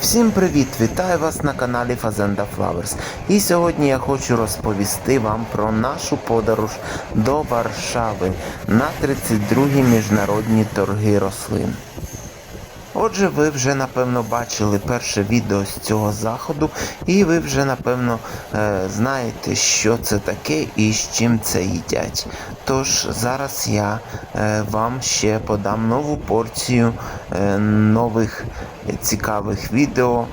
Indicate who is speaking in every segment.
Speaker 1: Всім привіт! Вітаю вас на каналі Fazenda Flowers. І сьогодні я хочу розповісти вам про нашу подорож до Варшави на 32 й міжнародні торги рослин. Отже, ви вже напевно бачили перше відео з цього заходу, і ви вже напевно е, знаєте, що це таке і з чим це їдять. Тож зараз я е, вам ще подам нову порцію е, нових цікавих відео,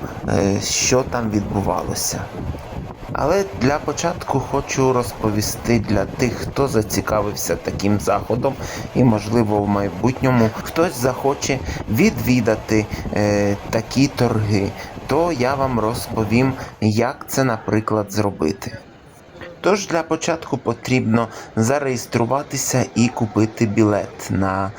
Speaker 1: що там відбувалося. Але для початку хочу розповісти для тих, хто зацікавився таким заходом, і, можливо, в майбутньому хтось захоче відвідати е, такі торги, то я вам розповім, як це, наприклад, зробити. Тож для початку потрібно зареєструватися і купити білет на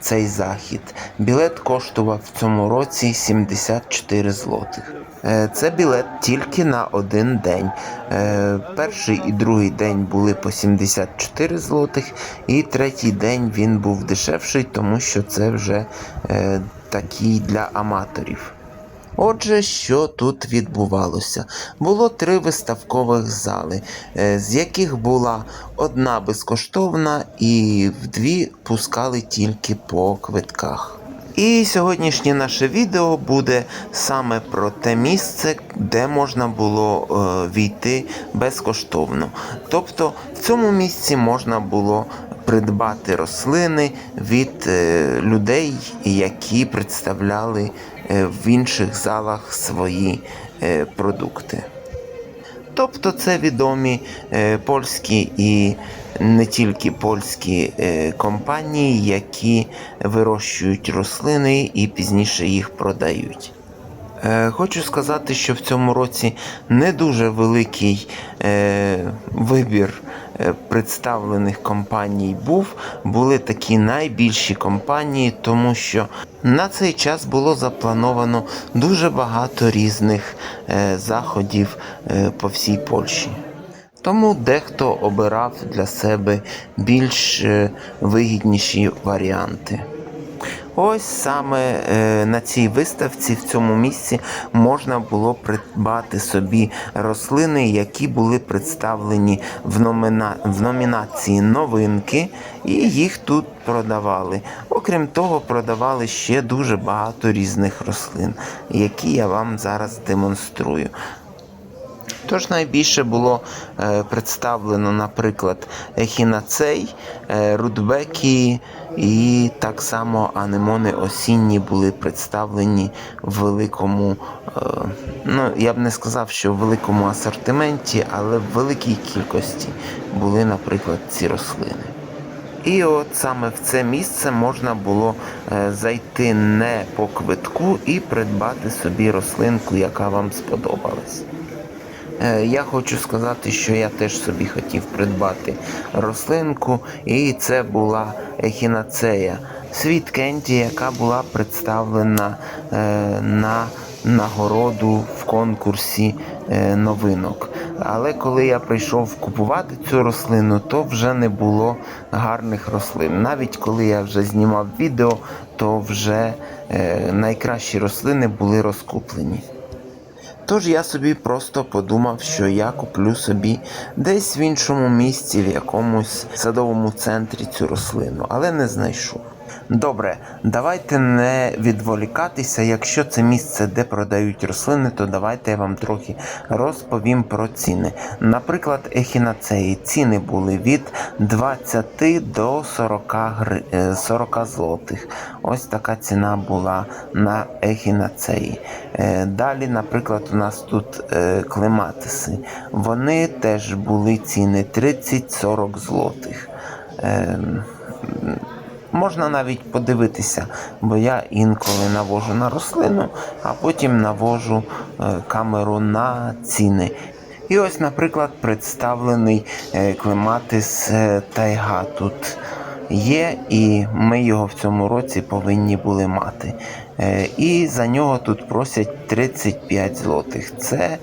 Speaker 1: цей захід. Білет коштував в цьому році 74 злотих. Е, Це білет тільки на один день. Е, Перший і другий день були по 74 злотих, і третій день він був дешевший, тому що це вже е, такий для аматорів. Отже, що тут відбувалося? Було три виставкових зали, е, з яких була одна безкоштовна і в дві пускали тільки по квитках. І сьогоднішнє наше відео буде саме про те місце, де можна було е, війти безкоштовно. Тобто в цьому місці можна було придбати рослини від е, людей, які представляли в інших залах свої е, продукти. Тобто це відомі е, польські і не тільки польські е, компанії, які вирощують рослини і пізніше їх продають. Е, Хочу сказати, що в цьому році не дуже великий е, вибір е, представлених компаній був. Були такі найбільші компанії, тому що на цей час було заплановано дуже багато різних е, заходів е, по всій Польщі. Тому дехто обирав для себе більш е, вигідніші варіанти. Ось саме е, на цій виставці в цьому місці можна було придбати собі рослини, які були представлені в, номіна... в номінації новинки, і їх тут продавали. Окрім того, продавали ще дуже багато різних рослин, які я вам зараз демонструю. Тож найбільше було е, представлено, наприклад, ехінацей, е, рудбекі і так само анемони осінні були представлені в великому, е, ну я б не сказав, що в великому асортименті, але в великій кількості були, наприклад, ці рослини. І от саме в це місце можна було е, зайти не по квитку і придбати собі рослинку, яка вам сподобалась. Е, Я хочу сказати, що я теж собі хотів придбати рослинку, і це була ехінацея світ Кенті, яка була представлена е, на нагороду в конкурсі е, новинок. Але коли я прийшов купувати цю рослину, то вже не було гарних рослин. Навіть коли я вже знімав відео, то вже найкращі рослини були розкуплені. Тож я собі просто подумав, що я куплю собі десь в іншому місці, в якомусь садовому центрі цю рослину, але не знайшов. Добре, давайте не відволікатися. Якщо це місце, де продають рослини, то давайте я вам трохи розповім про ціни. Наприклад, ехінацеї ціни були від 20 до 40, гри... е, 40 злотих. Ось така ціна була на ехінацеї. Е, Далі, наприклад, у нас тут е, клематиси. Вони теж були ціни 30-40 злотих. Можна навіть подивитися, бо я інколи навожу на рослину, а потім навожу е, камеру на ціни. І ось, наприклад, представлений е, клематис е, тайга тут є, і ми його в цьому році повинні були мати. І за нього тут просять 35 злотих. Це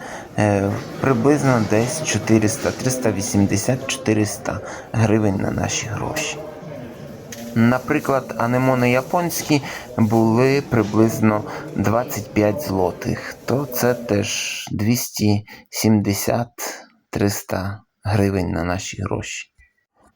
Speaker 1: приблизно десь 400, 380-400 гривень на наші гроші. Наприклад, анемони японські були приблизно 25 злотих, то це теж 270-300 гривень на наші гроші.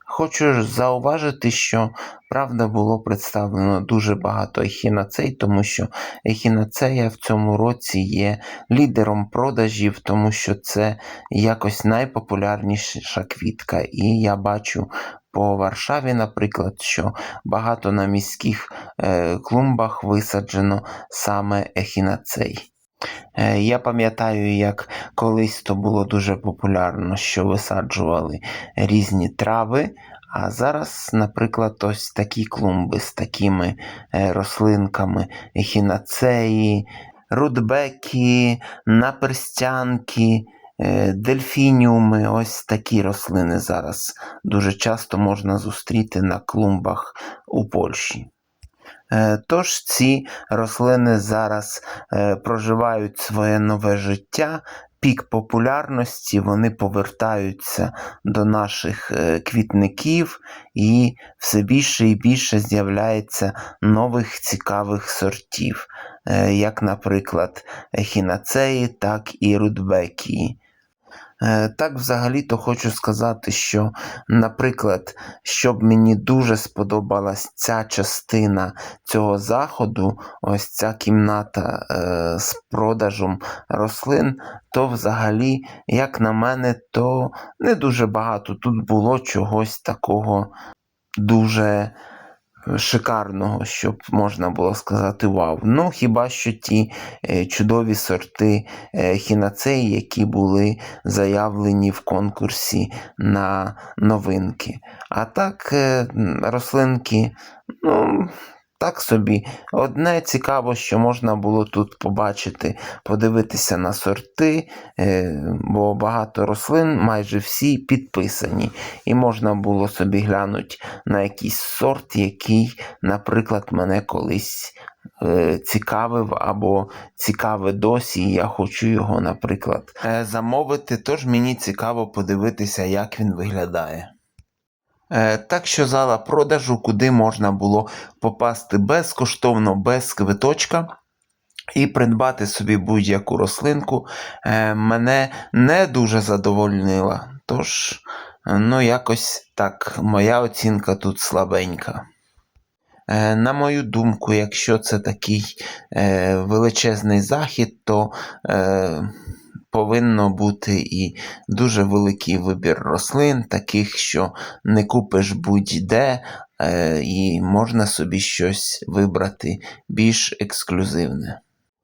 Speaker 1: Хочу зауважити, що правда було представлено дуже багато ехінацей, тому що ехінацея в цьому році є лідером продажів, тому що це якось найпопулярніша квітка. І я бачу по Варшаві, наприклад, що багато на міських е, клумбах висаджено саме ехінацей. Е, Я пам'ятаю, як колись то було дуже популярно, що висаджували різні трави. А зараз, наприклад, ось такі клумби з такими е, рослинками: ехінацеї, рудбеки, наперстянки, дельфініуми. Ось такі рослини зараз дуже часто можна зустріти на клумбах у Польщі. Е, Тож ці рослини зараз е, проживають своє нове життя, пік популярності, вони повертаються до наших е, квітників, і все більше і більше з'являється нових цікавих сортів, е, як, наприклад, ехінацеї, так і рудбекії. Е, Так, взагалі-то хочу сказати, що, наприклад, щоб мені дуже сподобалась ця частина цього заходу, ось ця кімната е, з продажем рослин, то взагалі, як на мене, то не дуже багато тут було чогось такого дуже шикарного, щоб можна було сказати вау. Ну, хіба що ті е, чудові сорти е, хінацеї, які були заявлені в конкурсі на новинки. А так, е, рослинки, ну. Так собі, одне цікаво, що можна було тут побачити, подивитися на сорти, е, бо багато рослин, майже всі підписані, і можна було собі глянути на якийсь сорт, який, наприклад, мене колись е, цікавив або цікаве досі, і я хочу його, наприклад, е, замовити. Тож мені цікаво подивитися, як він виглядає. Е, Так що зала продажу, куди можна було попасти безкоштовно, без квиточка. І придбати собі будь-яку рослинку е, мене не дуже задовольнила. Тож, ну, якось так, моя оцінка тут слабенька. Е, На мою думку, якщо це такий величезний захід, то повинно бути і дуже великий вибір рослин, таких, що не купиш будь-де, е, і можна собі щось вибрати більш ексклюзивне.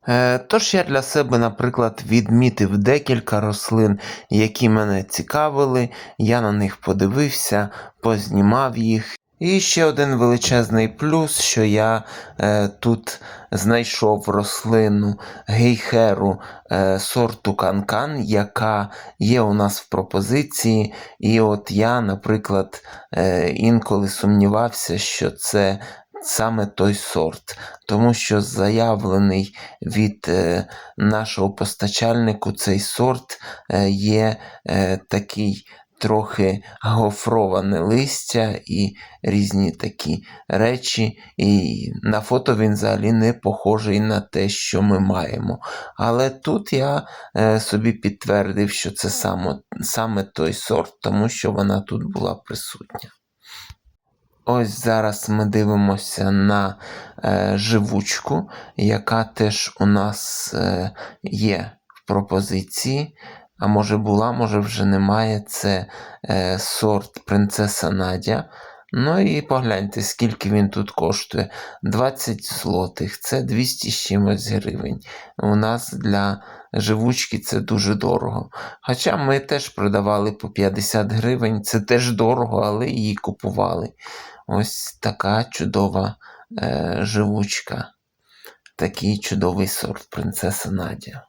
Speaker 1: Е, Тож я для себе, наприклад, відмітив декілька рослин, які мене цікавили, я на них подивився, познімав їх. І ще один величезний плюс, що я е, тут знайшов рослину гейхеру е, сорту канкан, яка є у нас в пропозиції. І от я, наприклад, е, інколи сумнівався, що це саме той сорт, тому що заявлений від е, нашого постачальнику цей сорт е, є е, такий трохи гофроване листя і різні такі речі. І на фото він взагалі не похожий на те, що ми маємо. Але тут я е, собі підтвердив, що це саме, саме той сорт, тому що вона тут була присутня. Ось зараз ми дивимося на е, живучку, яка теж у нас е, є в пропозиції. А може була, може вже немає. Це е, сорт принцеса Надя. Ну і погляньте, скільки він тут коштує. 20 злотих, це 200 з чимось гривень. У нас для живучки це дуже дорого. Хоча ми теж продавали по 50 гривень, це теж дорого, але її купували. Ось така чудова е, живучка. Такий чудовий сорт принцеса Надя.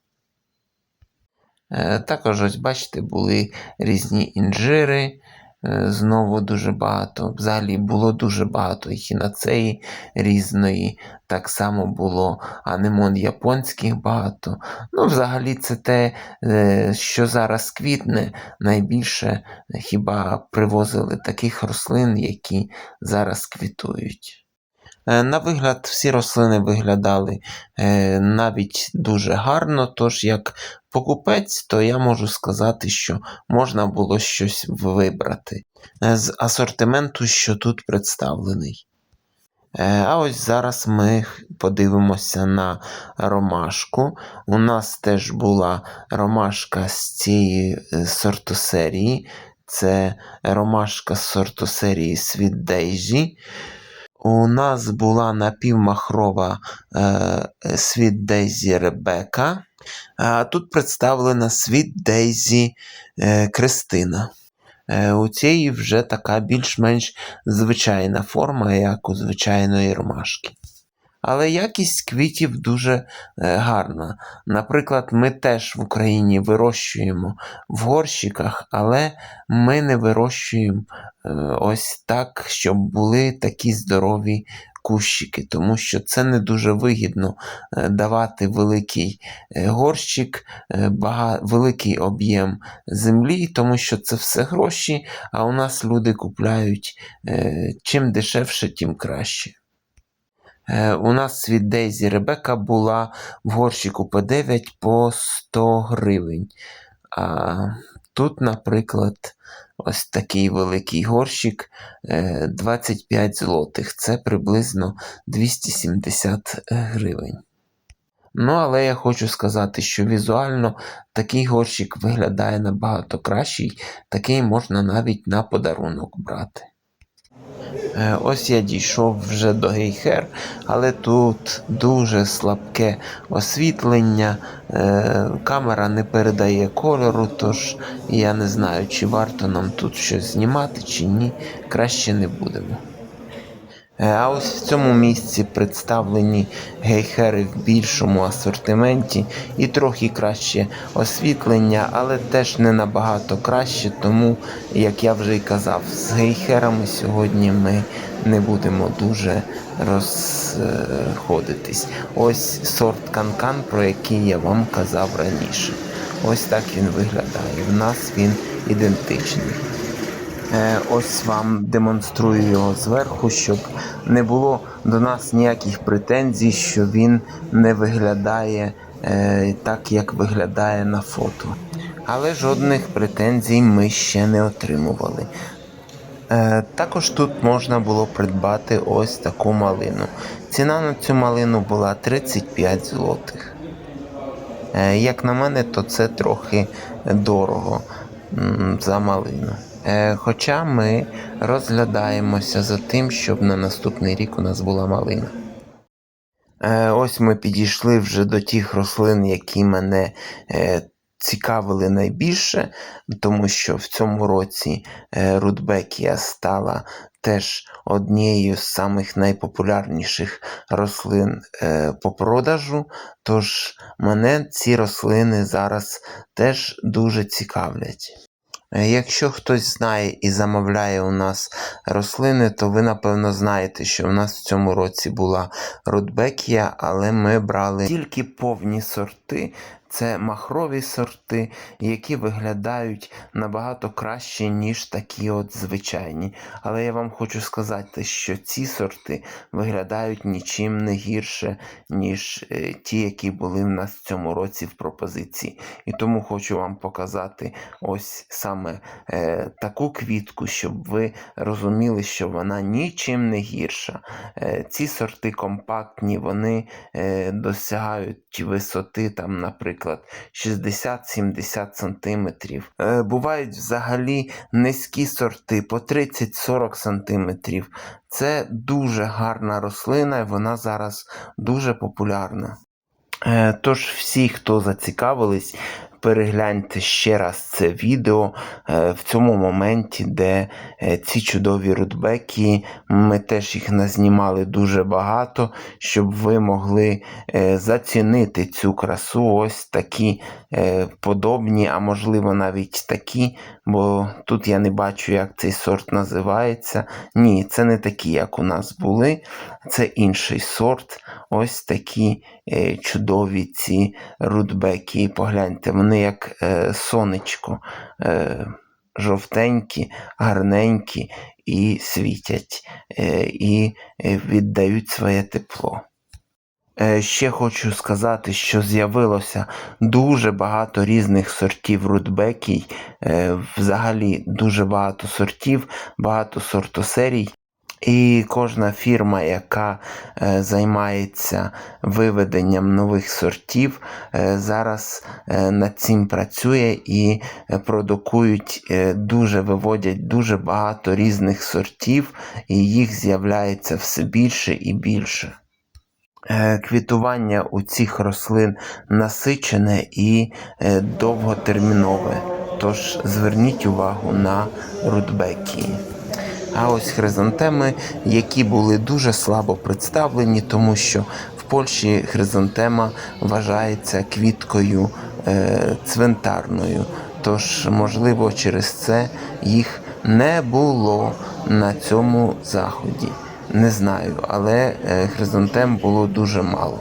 Speaker 1: Е, також, ось бачите, були різні інжири, е, знову дуже багато. Взагалі було дуже багато ехінацеї різної. Так само було анемон японських багато. Ну, взагалі, це те, е, що зараз квітне, найбільше хіба привозили таких рослин, які зараз квітують. Е, На вигляд, всі рослини виглядали е, навіть дуже гарно, тож як покупець, то я можу сказати, що можна було щось вибрати е, з асортименту, що тут представлений. А ось зараз ми подивимося на ромашку. У нас теж була ромашка з цієї сортосерії. Це ромашка з сортосерії Sweet Daisy. У нас була напівмахрова е, Sweet Daisy Ребека. А тут представлена світ Дейзі е, Кристина. Е, у цієї вже така більш-менш звичайна форма, як у звичайної ромашки. Але якість квітів дуже е, гарна. Наприклад, ми теж в Україні вирощуємо в горщиках, але ми не вирощуємо е, ось так, щоб були такі здорові кущики, тому що це не дуже вигідно е, давати великий горщик, бага... великий об'єм землі, тому що це все гроші, а у нас люди купляють чим дешевше, тим краще. Е, У нас від Дейзі Ребека була в горщику по 9 по 100 гривень. А тут, наприклад, ось такий великий горщик е, 25 злотих. Це приблизно 270 гривень. Ну, але я хочу сказати, що візуально такий горщик виглядає набагато кращий, такий можна навіть на подарунок брати. Е, Ось я дійшов вже до гейхер, але тут дуже слабке освітлення, е, камера не передає кольору, тож я не знаю, чи варто нам тут щось знімати, чи ні. Краще не будемо. Е, А ось в цьому місці представлені гейхери в більшому асортименті і трохи краще освітлення, але теж не набагато краще, тому, як я вже й казав, з гейхерами сьогодні ми не будемо дуже розходитись. Ось сорт канкан, про який я вам казав раніше. Ось так він виглядає. В нас він ідентичний. Е, Ось вам демонструю його зверху, щоб не було до нас ніяких претензій, що він не виглядає е, так, як виглядає на фото. Але жодних претензій ми ще не отримували. Е, Також тут можна було придбати ось таку малину. Ціна на цю малину була 35 злотих. Як на мене, то це трохи дорого за малину. Е, Хоча ми розглядаємося за тим, щоб на наступний рік у нас була малина. Е, Ось ми підійшли вже до тих рослин, які мене е, цікавили найбільше, тому що в цьому році Рудбекія стала теж однією з самих найпопулярніших рослин по продажу. Тож мене ці рослини зараз теж дуже цікавлять. Е, Якщо хтось знає і замовляє у нас рослини, то ви напевно знаєте, що в нас в цьому році була Рудбекія, але ми брали тільки повні сорти. Це махрові сорти, які виглядають набагато краще, ніж такі от звичайні. Але я вам хочу сказати, що ці сорти виглядають нічим не гірше, ніж е, ті, які були в нас в цьому році в пропозиції. І тому хочу вам показати ось саме е, таку квітку, щоб ви розуміли, що вона нічим не гірша. Е, ці сорти компактні, вони е, досягають висоти, там, наприклад, 60-70 сантиметрів. Е, бувають взагалі низькі сорти по 30-40 см. Це дуже гарна рослина, і вона зараз дуже популярна. Е, Тож всі, хто зацікавились, перегляньте ще раз це відео е, в цьому моменті, де е, ці чудові рудбеки, ми теж їх назнімали дуже багато, щоб ви могли е, зацінити цю красу. Ось такі подобні, а можливо навіть такі, бо тут я не бачу, як цей сорт називається. Ні, це не такі, як у нас були. Це інший сорт. Ось такі е, чудові ці рудбеки. Погляньте, вони як е, сонечко. Е, жовтенькі, гарненькі і світять, е, і е, віддають своє тепло. Е, Ще хочу сказати, що з'явилося дуже багато різних сортів рудбекій, е, взагалі дуже багато сортів, багато сортосерій. І кожна фірма, яка е, займається виведенням нових сортів, зараз над цим працює і продукують дуже виводять дуже багато різних сортів, і їх з'являється все більше і більше. Е, Квітування у цих рослин насичене і е, довготермінове. Тож зверніть увагу на рудбекії. А ось хризантеми, які були дуже слабо представлені, тому що в Польщі хризантема вважається квіткою е, цвинтарною. Тож, можливо, через це їх не було на цьому заході. Не знаю, але е, хризантем було дуже мало.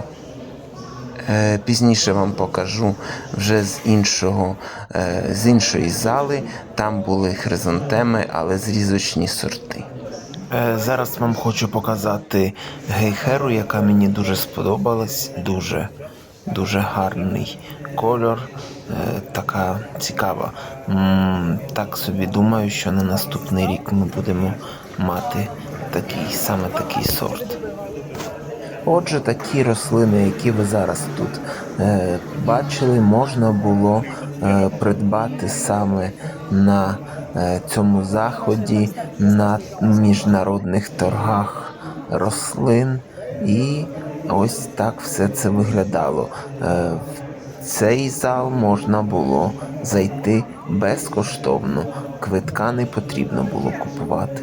Speaker 1: Е, Пізніше вам покажу вже з іншого, е, з іншої зали. Там були хризантеми, але зрізочні сорти. Зараз вам хочу показати гейхеру, яка мені дуже сподобалась. Дуже, дуже гарний кольор, така цікава. Так собі думаю, що на наступний рік ми будемо мати такий, саме такий сорт. Отже, такі рослини, які ви зараз тут е, бачили, можна було е, придбати саме на е, цьому заході на міжнародних торгах рослин. І ось так все це виглядало. Е, в цей зал можна було зайти безкоштовно. Квитка не потрібно було купувати.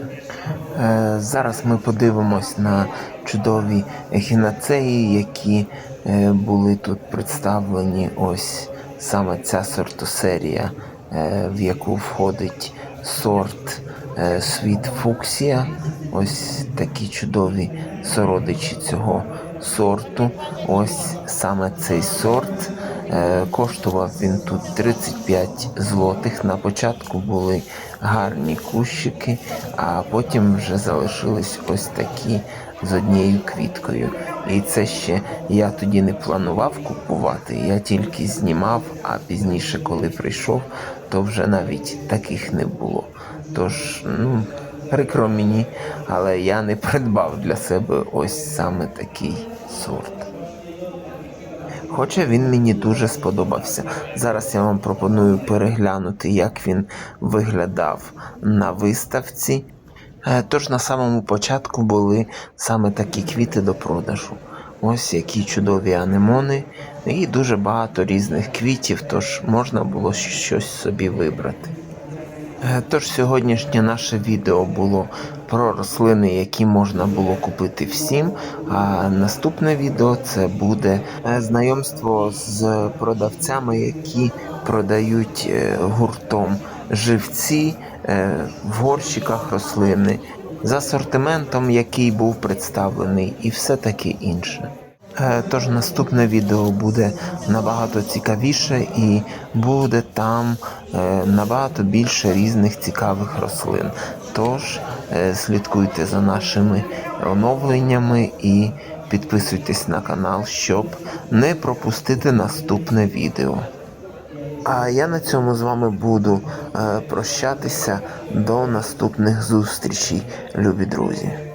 Speaker 1: Е, Зараз ми подивимось на чудові ехінацеї, які е, були тут представлені. Ось саме ця сортосерія, е, в яку входить сорт Світ Фуксія. Ось такі чудові сородичі цього сорту. Ось саме цей сорт. Е, Коштував він тут 35 злотих. На початку були гарні кущики, а потім вже залишились ось такі з однією квіткою. І це ще я тоді не планував купувати, я тільки знімав, а пізніше, коли прийшов, то вже навіть таких не було. Тож, ну, прикро мені, але я не придбав для себе ось саме такий сорт. Хоча він мені дуже сподобався. Зараз я вам пропоную переглянути, як він виглядав на виставці. Е, Тож на самому початку були саме такі квіти до продажу. Ось які чудові анемони і дуже багато різних квітів, тож можна було щось собі вибрати. Е, Тож сьогоднішнє наше відео було про рослини, які можна було купити всім. А наступне відео це буде е, знайомство з продавцями, які продають е, гуртом живці в горщиках рослини з асортиментом, який був представлений, і все таке інше. Е, Тож наступне відео буде набагато цікавіше і буде там е, набагато більше різних цікавих рослин. Тож е, слідкуйте за нашими оновленнями і підписуйтесь на канал, щоб не пропустити наступне відео. А я на цьому з вами буду прощатися до наступних зустрічей, любі друзі.